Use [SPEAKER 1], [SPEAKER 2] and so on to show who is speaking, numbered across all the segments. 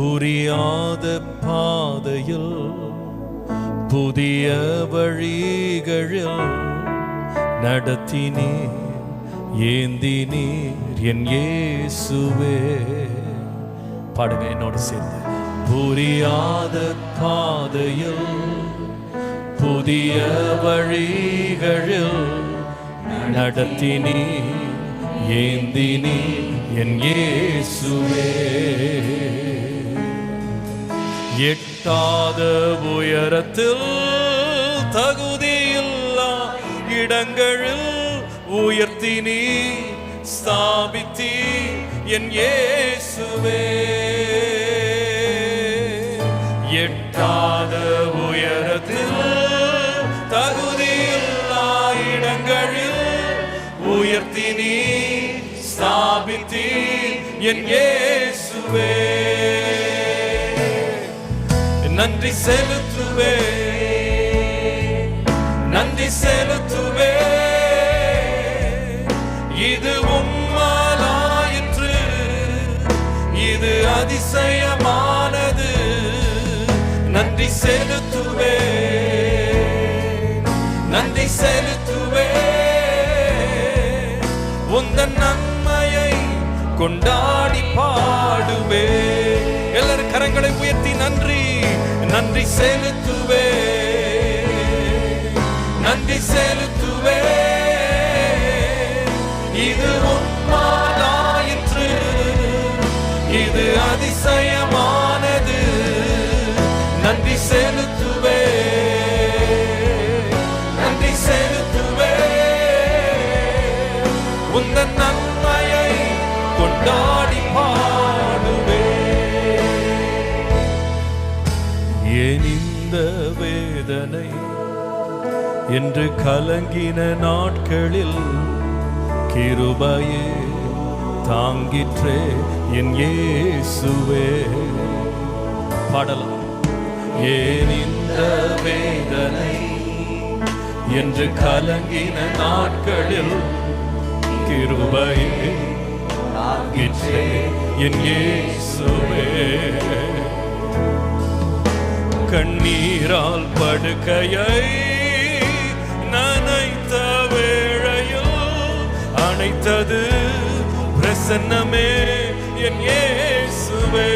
[SPEAKER 1] புரியாத பாதையில் புதிய வழிகளில் நடத்தினீர் ஏந்தினீர் என் இயேசுவே. பாடுங்க என்னோடு சேர்ந்து. புரியாத பாதையில் புதிய வழிகளில் நடத்தினீர் ஏந்தினீர் என் இயேசுவே. எட்டாத உயரத்தில் தகுதியில்லா இடங்களில் உயர்த்தி நீ ஸ்தாபித்தி என் இயேசுவே. எட்டாத உயரத்தில் தகுதியில்லா இடங்களில் உயர்த்தி நீ ஸ்தாபித்தி என் இயேசுவே. நன்றி செலுத்துவே. நன்றி செலுத்துவே. இது உம்மாலாயிற்று இது அதிசயமானது. நன்றி செலுத்துவே. நன்றி செலுத்துவே. உந்தன் நன்மையை கொண்டா நன்றி செலுத்துவே. நன்றி செலுத்துவே. இது என்று கலங்கின நாட்களில் கிருபையே தாங்கிற்றே என் ஏசுவே பாடலாம். ஏன் இந்த வேதனை என்று கலங்கின நாட்களில் கிருபையே தாங்கிற்றே என் ஏசுவே கண்ணீரால் படுக்கையை அணைத்தது பிரசன்னமே என் ஏசுவே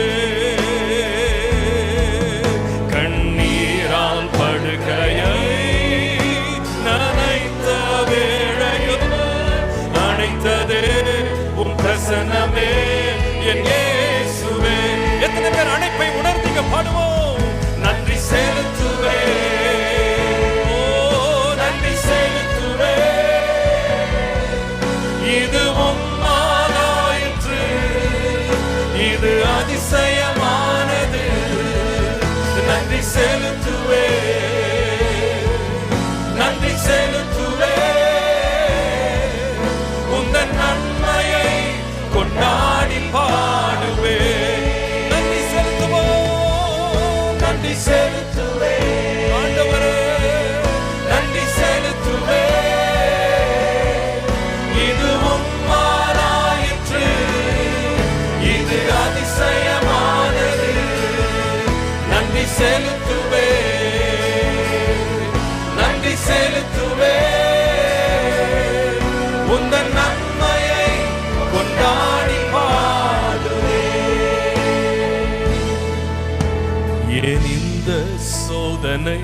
[SPEAKER 1] ஏன் இந்த சோதனை?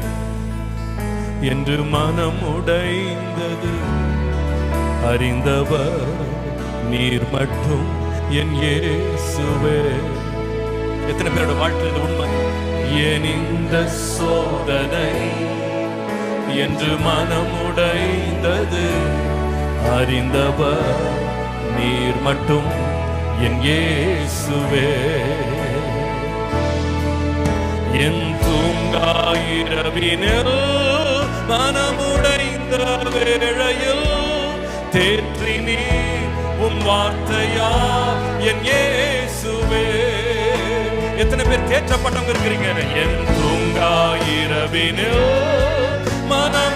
[SPEAKER 1] என்று மனம் உடைந்தது அறிந்தவர் நீர் மட்டும் என் இயேசுவே. எத்தனை பேரோட வாழ்க்கையில் உண்மை? ஏன் இந்த சோதனை? என்று மனம் உடைந்தது அறிந்தவர் நீர் மட்டும் என் இயேசுவே. என் தூங்காயிரவினில் மனமுடைந்த வேளையில் தேற்றி நீ உன் வார்த்தையா? என் ஏசுவே எத்தனை பேர் தேற்றப்பட்டவங்க இருக்கிறீங்க? என் தூங்காயிரவினில் மனமுடைந்த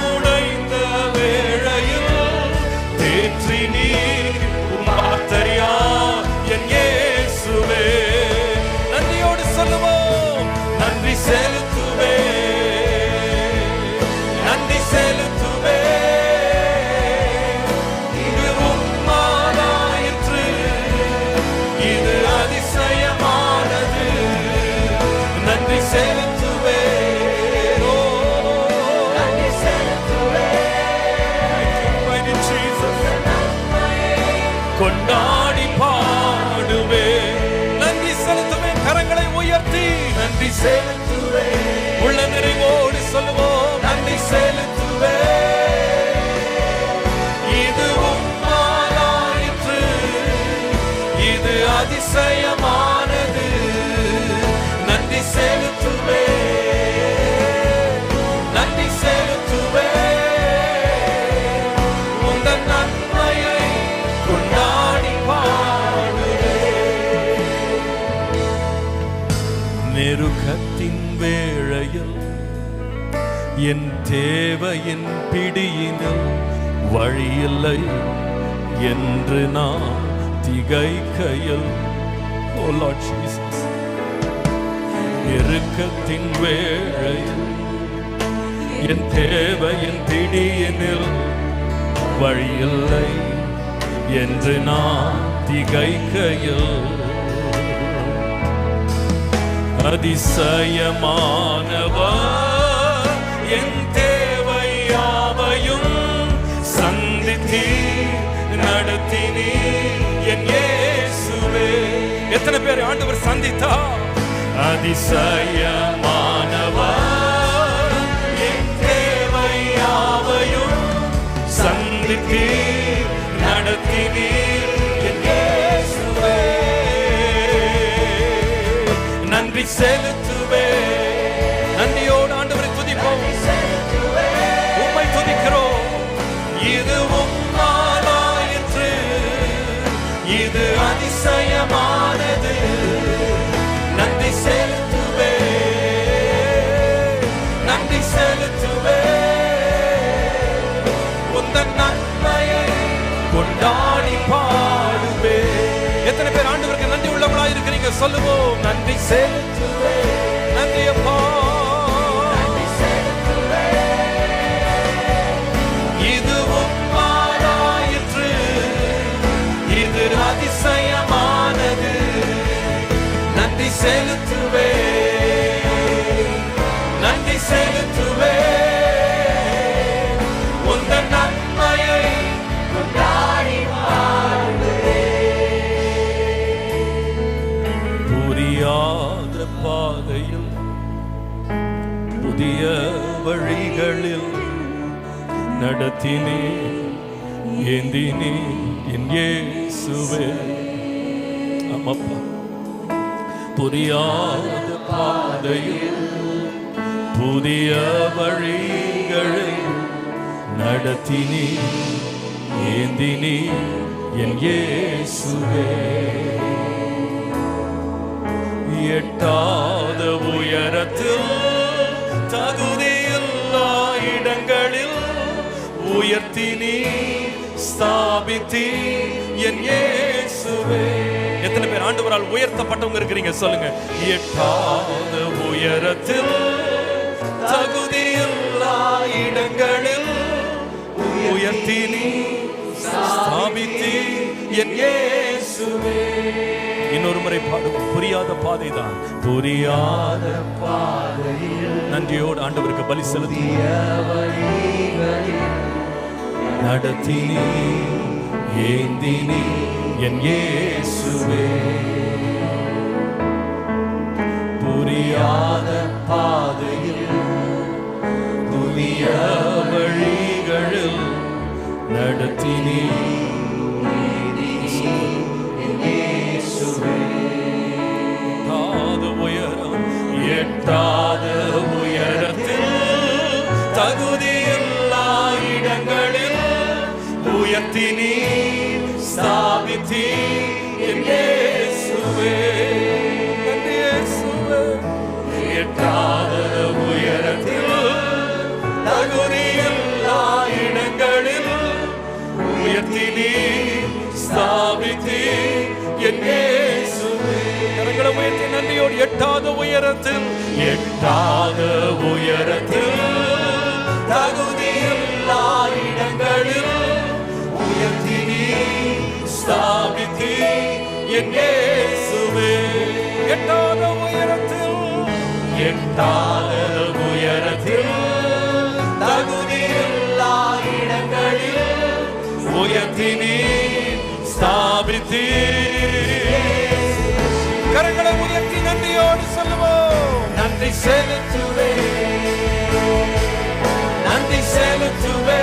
[SPEAKER 1] செலுத்துவே உள்ள நிறைவோடு சொல்லுவோம் நன்றி செலுத்துவே இது உம்மாலாயிற்று இது வேளையில் என் தேவையின் பிடியினில் வழியில்லை என்று நான் திகைக்கையில் oh இறுக்கத்தின் Lord வேளையில் என் தேவையின் பிடியினில் வழியில்லை என்று நான் திகைக்கையில் அதிசயமானவர் என் தேவையாவையும் சந்தித்தி நடத்தினி என் இயேசுவே. எத்தனை பேர் ஆண்டவர் சந்தித்தா அதிசயமானவர். என் சந்தித்தி நன்றி சொல்லுவோம் நன்றி செலுத்துவே. நன்றி அப்பா. இது உம்மாலாயிற்று இது அதிசயமானது. நன்றி செலுத்துவே. வழிகளில் நடத்தினே ஏந்தினே என் இயேசுவே. அம்மப்பா புரியாத பாதையில் புதிய வழிகளை நடத்தினே ஏந்தினே என் இயேசுவே. எட்டாத உயரத்தில் தகுதி உயர்த்தினி ஸ்தாபித்தி என் இயேசுவே. எத்தனை பேர் ஆண்டவரால் உயர்த்தப்பட்டவங்க இருக்கிறீங்க சொல்லுங்க. எட்டாத உயரத்தில் தகுதியில்லா இடங்களில் உயர்த்தினி ஸ்தாபித்தி என் இயேசுவே. இன்னொரு முறை பாடுவோம் புரியாத பாதை தான் புரியாத பாதையில் நன்றியோடு ஆண்டவருக்கு பலி செலுத்திய நடத்தினி ஏந்தினி என் இயேசுவே. புரியாத பாதையில் புதிய வழிகளில் நடத்தினி எட்டாத உயரத்தில் எட்டாத உயரத்தில் தகுதியில்லா இடங்களில் உயர்த்தினி ஸ்தாபித்தி என் இயேசுவே. எட்டாத உயரத்தில் எட்டாத உயரத்தில் தகுதியில்லா இடங்களில் உயர்த்தினி ஸ்தாபித்தி கரங்களை உயர்த்தி நன்றியோடு சொல்லுவோம். நன்றி செலுத்துவே நன்றி செலுத்துவே